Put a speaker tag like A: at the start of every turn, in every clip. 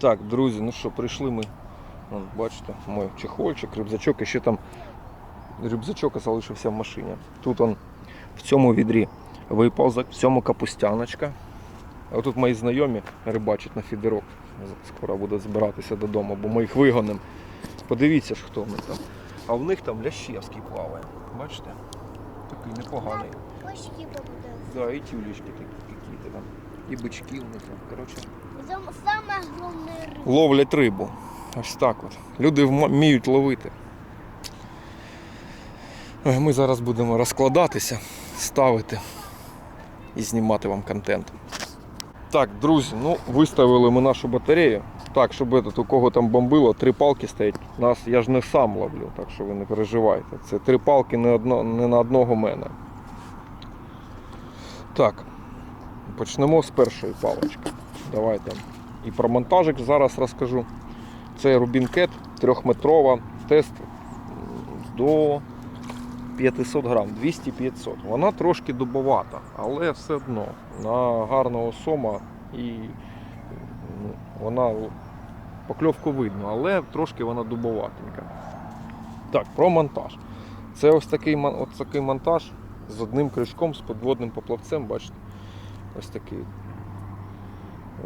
A: Так, друзі, ну що, прийшли ми. Вон, бачите, мой чехольчик, рюкзачок, і ще там рюкзачок залишився в машині. Тут он в цьому відрі виповзок, в цьому капустяночка. А отут мої знайомі рибачать на фідерок. Скоро будуть збиратися додому, бо ми їх вигонимо. Подивіться ж, хто них там. А в них там лящевський плаває. Бачите? Такий непоганий.
B: Почки попадают.
A: Да, і тюлечки такі якісь там. І бички в них. там. Коротше,
B: Зам- Самая огромная
A: ловлять рибу. Ось так от. Люди вміють ловити. Е, Ми зараз будемо розкладатися, ставити і знімати вам контент. Так, друзі, ну виставили ми нашу батарею. Так, щоб этот, у кого там бомбило, три палки стоять. Нас я ж не сам ловлю, так що ви не переживайте. Це три палки не, одно, не на одного мене. Так, почнемо з першої палочки. Давайте. І про монтажик зараз розкажу. Це Cat трьохметрова, тест до 500 грам, 200-500. Вона трошки дубовата, але все одно на гарного сома і ну, вона покльовку видно, але трошки вона дубоватенька. Так, про монтаж. Це ось такий, ось такий монтаж з одним крючком, з підводним поплавцем, бачите? Ось такий.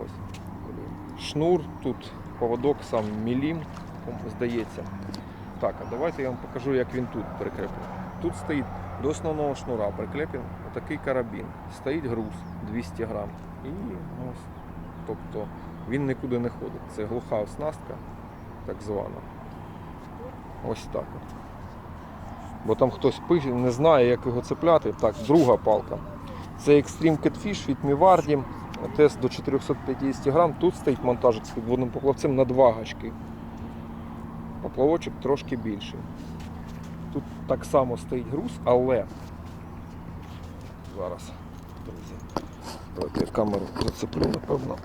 A: Ось. Шнур, тут поводок сам мілім, здається. Так, а давайте я вам покажу, як він тут прикреплений. Тут стоїть до основного шнура прикреплений отакий карабін. Стоїть груз 200 грам. І ось, тобто він нікуди не ходить. Це глуха оснастка, так звана. Ось так. Бо там хтось пише, не знає, як його цепляти. Так, друга палка. Це Extreme Catfish від Mivardi. Тест до 450 грам. Тут стоїть монтажик з підводним поплавцем на два гачки. Поплавочок трошки більший. Тут так само стоїть груз, але зараз, друзі, давайте я камеру зацеплю, напевно,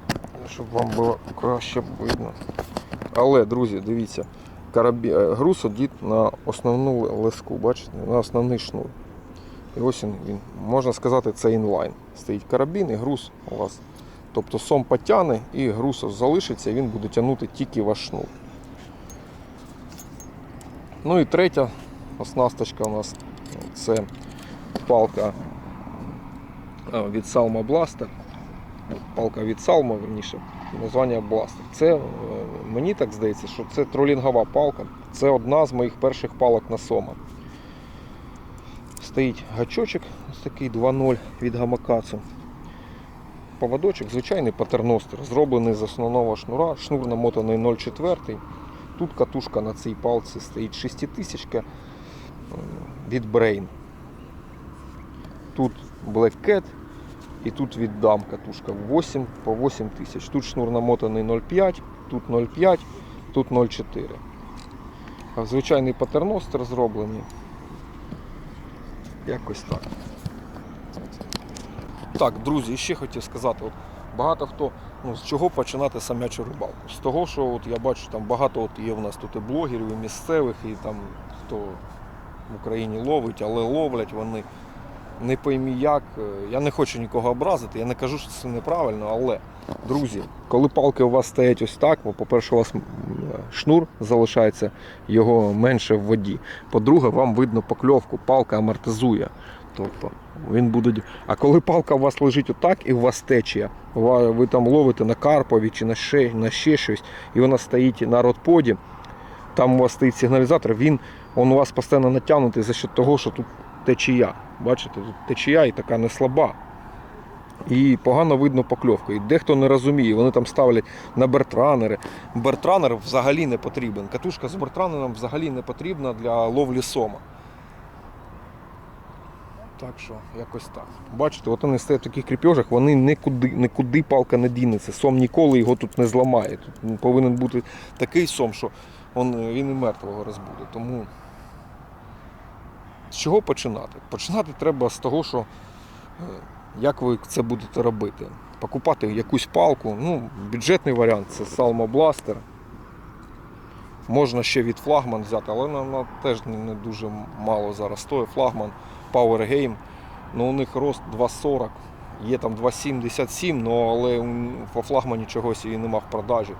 A: щоб вам було краще видно. Але, друзі, дивіться, карабі... е, груз одіт на основну леску, бачите, на основний шнур. І ось він, він, можна сказати, це інлайн. Стоїть карабін і груз у вас. Тобто сом потягне і груз залишиться, і він буде тягнути тільки ваш шнур. Ну і третя оснасточка у нас це палка від Salma Blaster. Палка від Salma, верніше, названня Blaster. Це е, мені так здається, що це тролінгова палка. Це одна з моїх перших палок на Сома. Стоїть гачочок, ось такий 2.0 від Гамакацу. Поводочок, звичайний патерностер, зроблений з основного шнура, шнур намотаний 0,4. Тут катушка на цій палці стоїть 6000 е, від Brain. Тут Black Cat і тут від Dam катушка 8 по 8 тисяч. Тут шнур намотаний 0,5, тут 0,5, тут 0,4. Звичайний патерностер зроблений. Якось так. Так, друзі, ще хотів сказати, от багато хто, ну з чого починати самячу рибалку? З того, що от я бачу, там багато от є в нас тут і блогерів, і місцевих, і там хто в Україні ловить, але ловлять вони не поймі як. Е, Я не хочу нікого образити, я не кажу, що це неправильно, але, друзі, коли палки у вас стоять ось так, по-перше, у вас шнур залишається його менше в воді. По-друге, вам видно покльовку, палка амортизує. Тобто він буде. А коли палка у вас лежить отак і у вас течія, ви там ловите на карпові чи на ще, на ще щось, і вона стоїть на родподі, там у вас стоїть сигналізатор, він, він у вас постійно натягнутий за счет того, що тут течія. Бачите, тут течія і така не слаба. І погано видно покльовку. І дехто не розуміє, вони там ставлять на бертранери. Бертранер взагалі не потрібен. Катушка з бертранером взагалі не потрібна для ловлі сома. Так що, якось так. Бачите, от вони стоять в таких кріпежах, вони нікуди, нікуди палка не дінеться. Сом ніколи його тут не зламає. Тут повинен бути такий сом, що він, він і мертвого розбуде. Тому з чого починати? Починати треба з того, що е, як ви це будете робити. Покупати якусь палку. Ну, бюджетний варіант це Blaster. Можна ще від флагман взяти, але вона теж не дуже мало зараз стоїть. Флагман Power Game. Ну, у них рост 2,40, є там 2,77, ну, але по флагмані чогось її нема в продажі.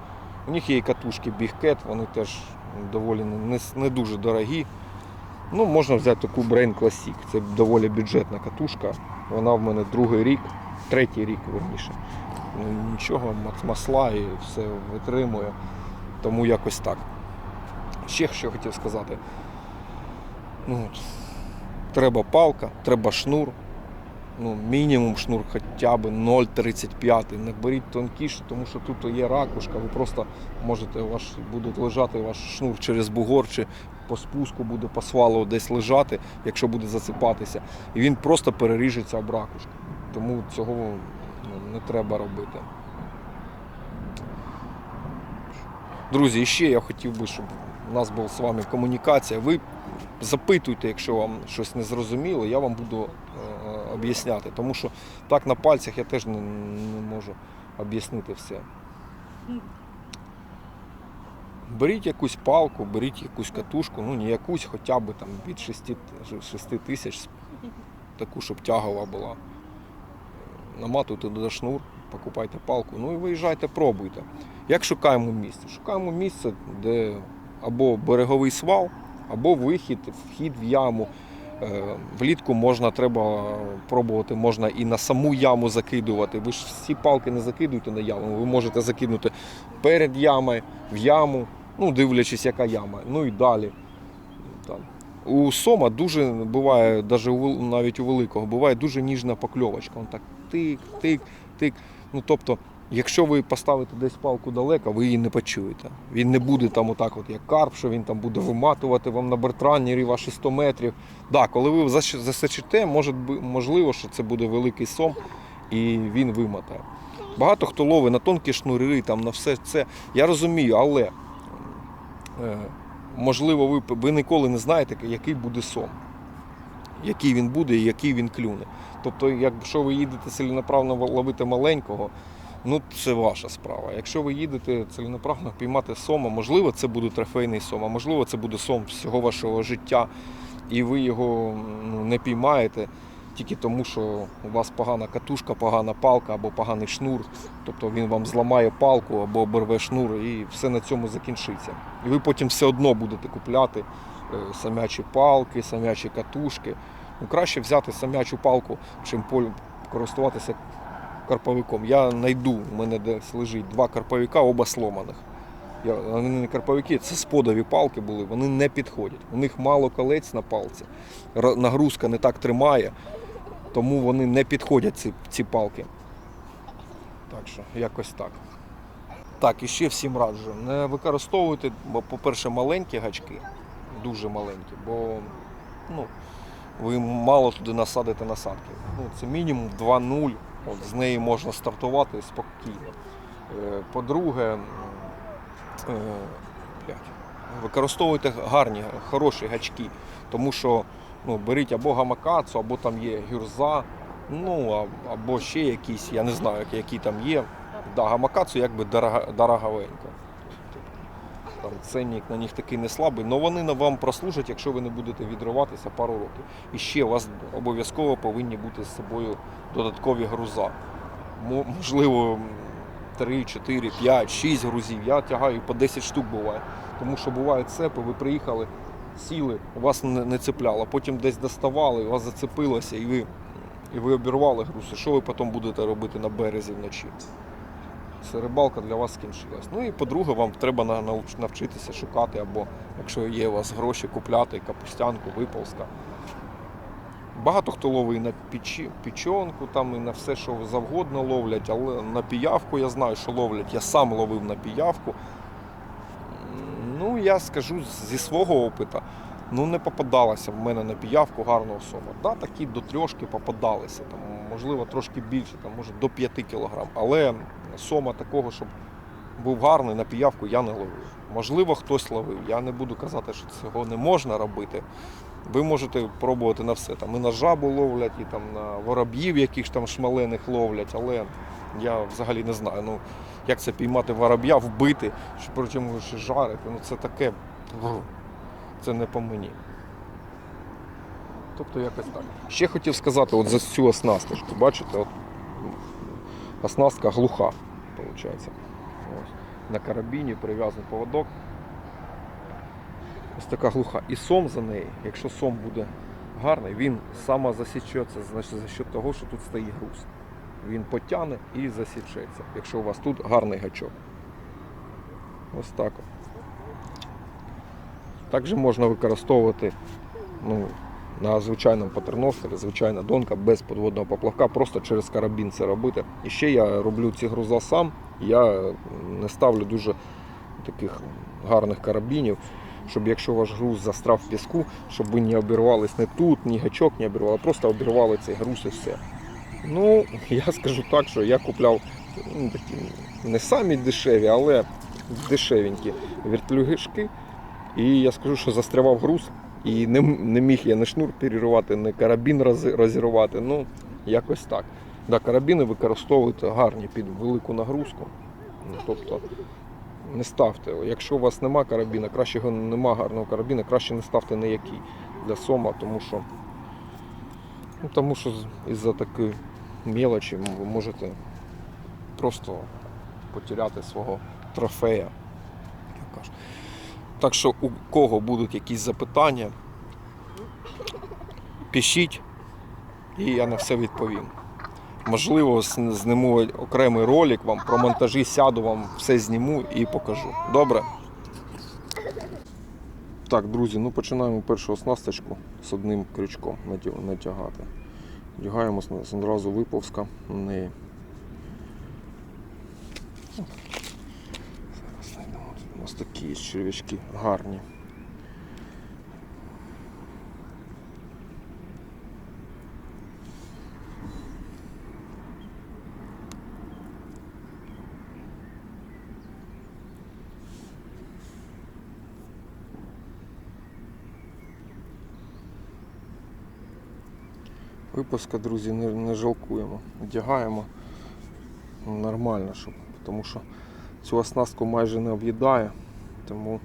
A: У них є і катушки Big вони теж доволі не, не дуже дорогі. Ну, можна взяти таку Brain Classic. Це доволі бюджетна катушка. Вона в мене другий рік, третій рік верніше. Ну, нічого, масла і все витримує. Тому якось так. Ще що хотів сказати. Ну, треба палка, треба шнур. Ну, мінімум шнур хоча б 0,35. Не беріть тонкіше, тому що тут є ракушка, ви просто можете, ваш, буде лежати ваш шнур через бугор чи по спуску буде по свалу десь лежати, якщо буде засипатися. І він просто переріжеться об ракушку. Тому цього ну, не треба робити. Друзі, ще я хотів би, щоб у нас була з вами комунікація. Ви запитуйте, якщо вам щось не зрозуміло, я вам буду е, об'ясняти. Тому що так на пальцях я теж не, не можу об'яснити все. Беріть якусь палку, беріть якусь катушку, ну не якусь, хоча б там від 6, 6 тисяч, таку, щоб тягова була. Наматуйте туди шнур, покупайте палку, ну і виїжджайте, пробуйте. Як шукаємо місце? Шукаємо місце, де або береговий свал, або вихід, вхід в яму. Е, Влітку можна треба пробувати, можна і на саму яму закидувати. Ви ж всі палки не закидуєте на яму, ви можете закинути перед ямою, в яму, ну дивлячись, яка яма. Ну і далі. У сома дуже буває, навіть у великого, буває дуже ніжна покльовочка. Он так тик, тик, тик. Ну тобто, якщо ви поставите десь палку далеко, ви її не почуєте. Він не буде там отак, от як карп, що він там буде виматувати вам на бертранері ваші 100 метрів. Да, коли ви зас- засечете, може, можливо, що це буде великий сом і він вимотає. Багато хто ловить на тонкі шнури, там, на все це. Я розумію, але е, можливо, ви, ви ніколи не знаєте, який буде сом, який він буде і який він клюне. Тобто, якщо ви їдете ціленаправно ловити маленького, ну це ваша справа. Якщо ви їдете ціленаправно піймати сома, можливо, це буде трофейний сом, а можливо, це буде сом всього вашого життя, і ви його ну, не піймаєте тільки тому, що у вас погана катушка, погана палка або поганий шнур. Тобто він вам зламає палку або оборве шнур і все на цьому закінчиться. І ви потім все одно будете купляти е, самячі палки, самячі катушки. Ну, краще взяти самячу палку, чим користуватися карповиком. Я знайду, у мене десь лежить два карповика, оба сломаних. Я, вони не карповики, це сподові палки були, вони не підходять. У них мало колець на палці, нагрузка не так тримає, тому вони не підходять ці, ці палки. Так що, якось так. Так, і ще всім раджу. Не використовуйте, бо, по-перше, маленькі гачки, дуже маленькі, бо ну, ви мало туди насадите насадки. Ну, це мінімум 2-0. От, з неї можна стартувати спокійно. Е, По-друге, е, використовуйте гарні, хороші гачки, тому що ну, беріть або гамакацу, або там є гюрза, ну або ще якісь, я не знаю, які- там є. Да, гамакацу якби дороговенько. Там ценник на них такий не слабий, але вони вам прослужать, якщо ви не будете відриватися пару років. І ще у вас обов'язково повинні бути з собою додаткові груза. Можливо, 3, 4, 5, 6 грузів. Я тягаю по 10 штук буває. Тому що бувають цепи, ви приїхали, сіли, у вас не, не цепляло, потім десь доставали, у вас зацепилося і ви, і ви обірвали груз. І що ви потім будете робити на березі вночі? Рибалка для вас скінчилась. Ну і по-друге, вам треба навчитися шукати, або якщо є у вас гроші, купляти капустянку, виползка. Багато хто ловить і на печі, печонку, там і на все, що завгодно ловлять, але на піявку я знаю, що ловлять. Я сам ловив на піявку. Ну, я скажу зі свого опиту, ну не попадалося в мене на піявку гарного сома. Да, такі до трьошки попадалися, там, можливо, трошки більше, там, може до 5 кг. Але сома такого, щоб був гарний на піявку, я не ловив. Можливо, хтось ловив. Я не буду казати, що цього не можна робити. Ви можете пробувати на все. Там і на жабу ловлять, і там на вороб'їв, яких там шмалених ловлять, але я взагалі не знаю. Ну, як це піймати вороб'я, вбити, причому ще жарити. Ну це таке. Це не по мені. Тобто якось так. Ще хотів сказати от за цю оснасточку. Бачите, от оснастка глуха, виходить. Ось. на карабіні, прив'язаний поводок. Ось така глуха. І сом за неї, якщо сом буде гарний, він самозасічеться значить, за счет того, що тут стоїть груз. Він потягне і засічеться, якщо у вас тут гарний гачок. Ось так. Також можна використовувати ну, на звичайному патерностері, звичайна донка без подводного поплавка, просто через карабін це робити. І ще я роблю ці груза сам. Я не ставлю дуже таких гарних карабінів, щоб якщо ваш груз застряв в піску, щоб ви не обірвались не тут, ні гачок не обірвали, просто обірвали цей груз і все. Ну, я скажу так, що я купляв ну, такі не самі дешеві, але дешевенькі вертолюгишки. І я скажу, що застрявав груз, і не, не міг я не шнур перервати, не карабін роз- розірвати. Ну, якось так. Да, карабіни використовуйте гарні під велику нагрузку. Ну, тобто не ставте. Якщо у вас нема карабіна, краще нема гарного карабіна, краще не ставте ніякий для сома, тому що, ну, тому що із-за такої мелочі ви можете просто потеряти свого трофея. як кажуть. Так що у кого будуть якісь запитання, пишіть, і я на все відповім. Можливо, зніму окремий ролик вам про монтажі, сяду вам все зніму і покажу. Добре? Так, друзі, ну починаємо першу оснасточку з одним крючком натягати. Вдягаємо одразу виповзка на неї. Зараз нас такі черв'ячки гарні. Випуска, друзі, не, не жалкуємо. Вдягаємо нормально, щоб, тому що цю оснастку майже не об'їдає. Тому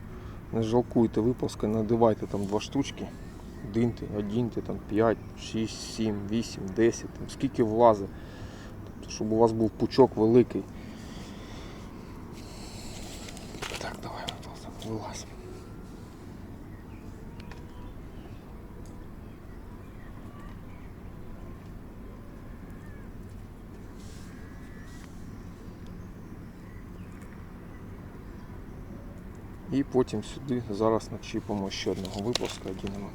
A: не жалкуйте випуски, надивайте там два штучки. Одіньте, одіньте там 5, 6, 7, 8, 10, там, скільки влазить. Тобто, щоб у вас був пучок великий. Так, давай виползай, І потім сюди зараз начіпимо ще одного випуска, одінемо.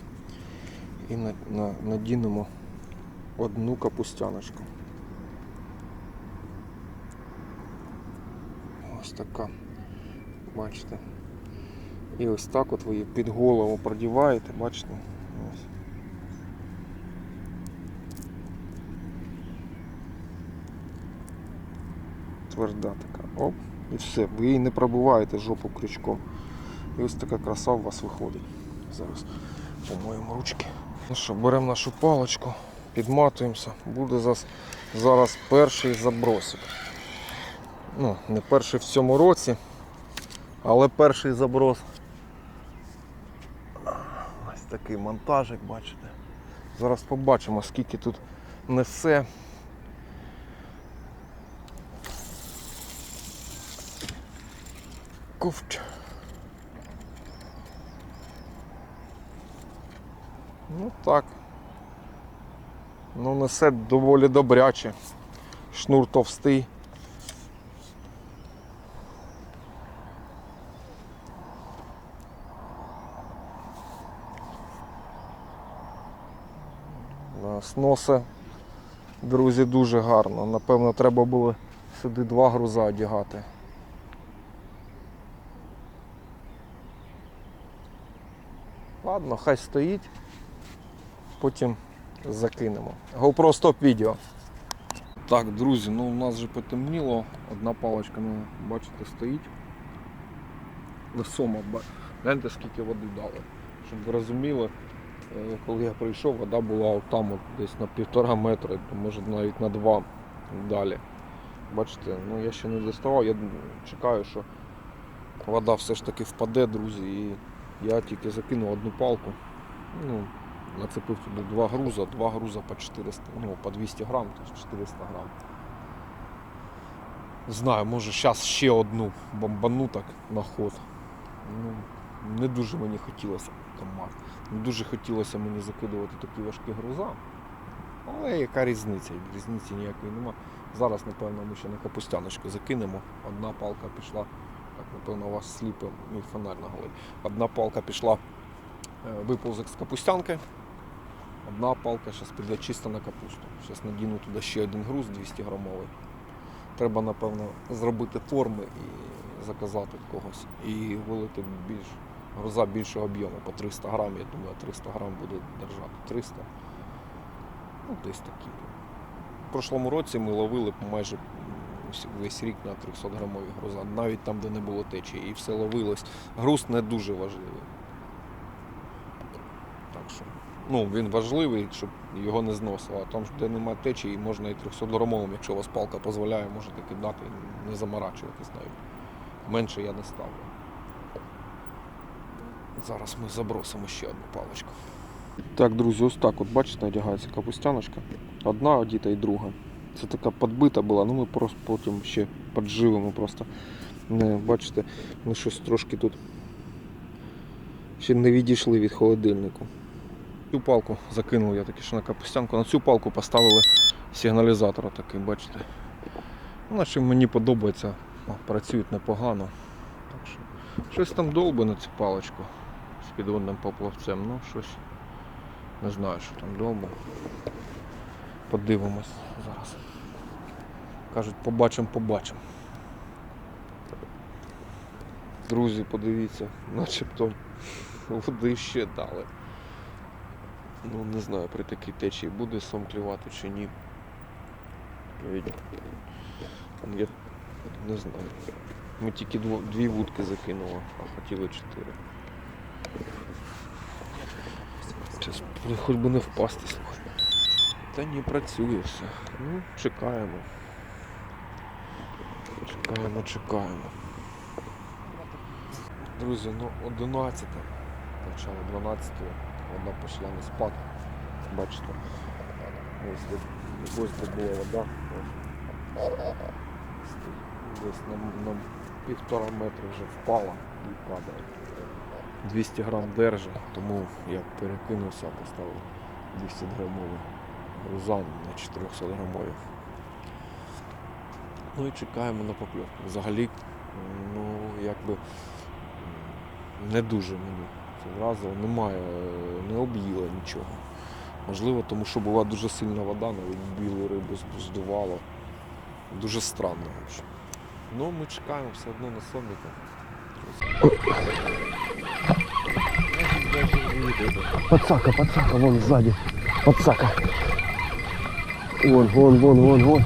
A: І на, на, надінемо одну капустяночку. Ось така. Бачите. І ось так от ви її під голову продіваєте, бачите? Ось. Тверда така. Оп. І все. Ви її не пробиваєте жопу крючком. І ось така краса у вас виходить. Зараз помоємо ручки. Ну що, беремо нашу паличку, підматуємося. Буде зараз, зараз перший забросик. Ну, не перший в цьому році, але перший заброс. Ось такий монтажик, бачите. Зараз побачимо, скільки тут несе. Ковч. Ну так. Ну, несе доволі добряче. Шнур товстий. Сноси, друзі, дуже гарно. Напевно, треба було сюди два груза одягати. Ладно, хай стоїть, потім закинемо. GoPro стоп відео. Так, друзі, ну у нас вже потемніло, одна паличка, ну, бачите, стоїть. Весомо, ба- гляньте, скільки води дали. Щоб ви розуміли, е, коли я прийшов, вода була там от десь на півтора метра, може навіть на два далі. Бачите, ну я ще не доставав, я чекаю, що вода все ж таки впаде, друзі, і я тільки закинув одну палку. Ну, нацепив туди два груза, два груза по 400, ну, по 200 грам, тобто 400 грам. Знаю, може зараз ще одну бомбану так на ход. Ну, не дуже мені хотілося команд. Не дуже хотілося мені закидувати такі важкі груза. Але яка різниця? Різниці ніякої нема. Зараз, напевно, ми ще на капустяночку закинемо. Одна палка пішла. Так, напевно, у вас сліпе мій фонарь на голові. Одна палка пішла е, виповзок з капустянки. Одна палка зараз піде чисто на капусту. Зараз надіну туди ще один груз 200 грамовий. Треба, напевно, зробити форми і заказати когось. І вилити більш груза більшого об'єму по 300 грам. Я думаю, 300 грам буде держати. 300. Ну, десь такі. В прошлому році ми ловили майже вс- весь рік на 300 грамові груза, навіть там, де не було течії, і все ловилось. Груз не дуже важливий. Так що, ну, він важливий, щоб його не зносило. А там, де немає течії, можна і 300 грамовим, якщо у вас палка дозволяє, можете кидати і не заморачуватись навіть. Менше я не ставлю. Зараз ми забросимо ще одну паличку. Так, друзі, ось так от бачите, одягається капустяночка. Одна одіта і друга. Це така підбита була, ну ми просто потім ще подживемо просто. Бачите, ми щось трошки тут ще не відійшли від холодильнику. Цю палку закинув я таки ще на капустянку. На цю палку поставили сигналізатор такий, бачите. Ну, Наче мені подобається, працюють непогано. Так що, щось там довбе на цю паличку з підводним поплавцем. Ну, щось. Не знаю, що там довго. Подивимось зараз. Кажуть, побачимо, побачимо. Друзі, подивіться, начебто води ще дали. Ну, не знаю, при такій течії буде сом клювати чи ні. Я не знаю. Ми тільки дві вудки закинули, а хотіли чотири. Щас, хоч би не впасти, слухай. Та не працює все. Ну, чекаємо. Чекаємо, чекаємо. Друзі, ну 11, почало 12, вода пішла на спад. Бачите. Ось ось де була вода. Десь на, на півтора метра вже впала і падає. 200 грам держи, тому я перекинувся, поставив 200 грамовий грузан на 400 грамові. Ну і чекаємо на покльовку. Взагалі, ну якби не дуже мені вразило, немає, не об'їла нічого. Можливо, тому що була дуже сильна вода, навіть білу рибу здувало. Дуже странно. в. Ну, ми чекаємо все одно на сонника.
C: Подсака, подсака, вон сзади. Подсака. Вон, вон, вон, вон, вон.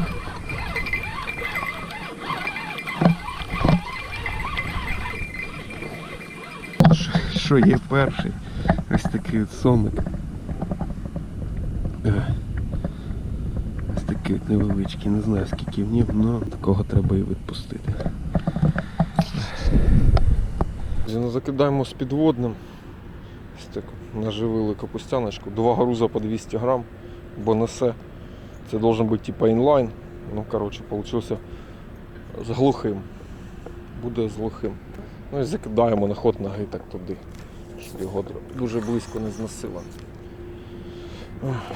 A: Що є перший? Ось такий от сомик. Е. Ось такий от невеличкий, не знаю скільки в нім, але такого треба і відпустити. Ну, закидаємо з підводним. Ось так наживили капустяночку. Два груза по 200 грам, бо несе. Це должен бути типа інлайн. Ну, коротше, вийшло з глухим. Буде з глухим. Ну і закидаємо на ход ноги так туди, щоб його дуже близько не зносило.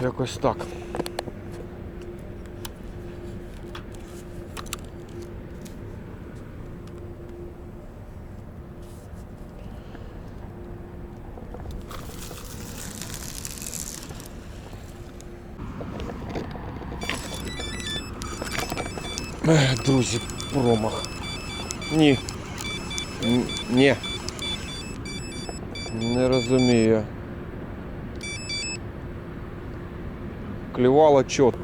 A: Якось так. Друзі, промах. Ні. Ні. Не розумію. Клювало чот.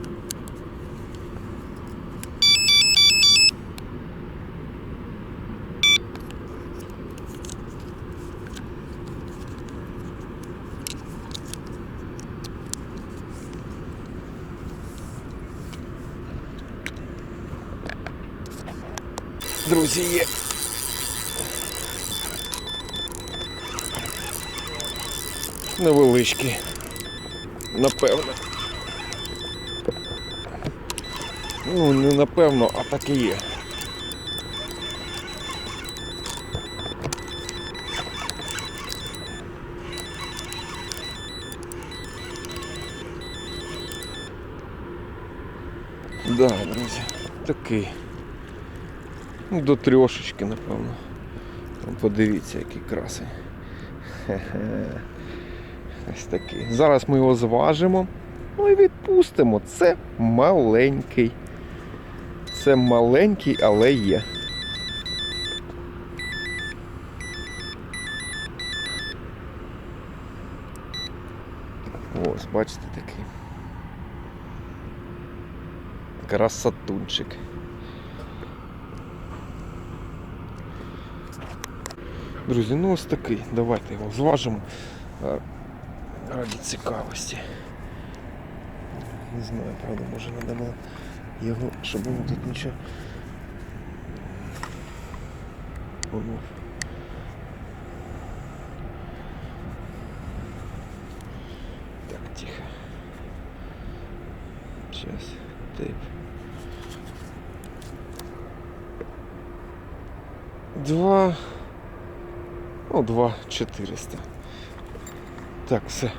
A: Друзі, є. Невеличкі, напевно. Ну, не напевно, а так і є. Да, друзі, такий. Ну, до трьошечки, напевно. Подивіться, який красень. Хе-хе. Ось такий. Зараз ми його зважимо. Ну і відпустимо. Це маленький. Це маленький, але є. Ось, бачите такий. Красотунчик. Друзі, ну ось такий. Давайте його зважимо. Раді цікавості. Не знаю, правда, може не було його, щоб воно тут нічого. Воно. Так, тихо. Сейчас. Тейп. Два. Ну, два четыреста. Так, все.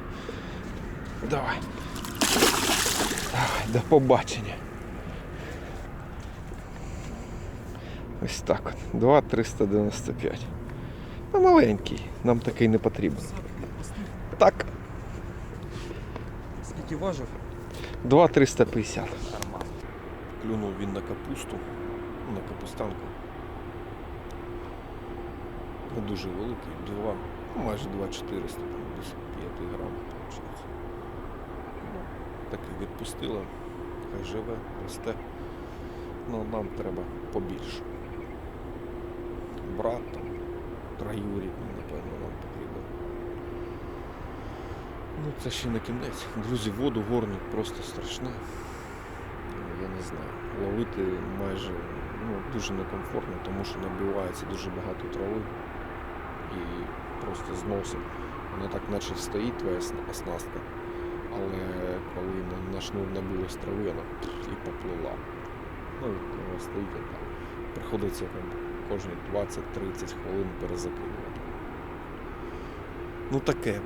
A: Давай. Давай, до побачення. Ось так от. 2,395. Ну, маленький. Нам такий не потрібен. Так,
D: Скільки важив?
A: 2,350. Клюнув він на капусту, на капустанку. Не дуже великий, 2, ну, майже 2,400, там десь 5 грам. виходить. Ну, так і відпустила, хай живе, росте. Ну, нам треба побільше. Брат там, троюрідний, напевно, нам потрібен. Ну, це ще не кінець. Друзі, воду горник просто страшне. Ну, Я не знаю. Ловити майже ну, дуже некомфортно, тому що набивається дуже багато трави і просто зносить. Вона так наче стоїть твоя оснастка, але коли на, на шнур набилось трави, вона і поплила. Ну, і вона стоїть так. Приходиться там кожні 20-30 хвилин перезакидувати. Ну таке.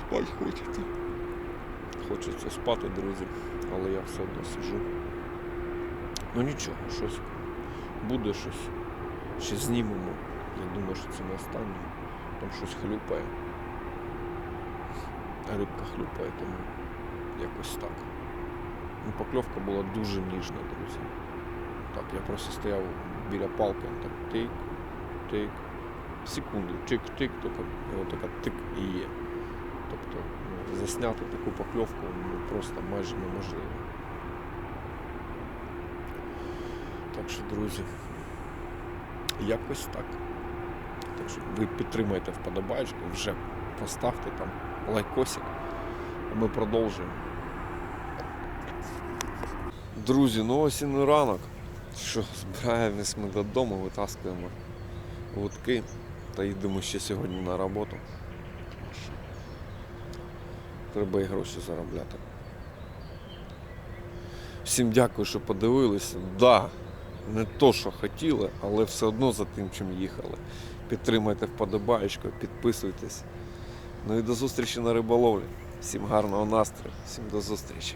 A: Спать хочеться. Хочеться спати, друзі, але я все одно сижу. Ну нічого, щось буде щось. Ще знімемо. Я думаю, що це не останнє. Там щось хлюпає. Рибка хлюпає, тому якось так. Ну, покльовка була дуже ніжна, друзі. Так, я просто стояв біля палки, так тик, тик, секунду, тик-тик, тільки така тик і є. Тобто ну, засняти таку покльовку ну, просто майже неможливо. Так що, друзі, якось так. Так що ви підтримайте вподобайку, вже поставте там лайкосик, а ми продовжуємо. Друзі, ну не ранок. Що, збираємось ми додому, витаскуємо лутки та їдемо ще сьогодні на роботу. Треба і гроші заробляти. Всім дякую, що подивилися. Да, не то, що хотіли, але все одно за тим, чим їхали. Підтримайте вподобаєчку, підписуйтесь. Ну і до зустрічі на риболовлі. Всім гарного настрою, всім до зустрічі.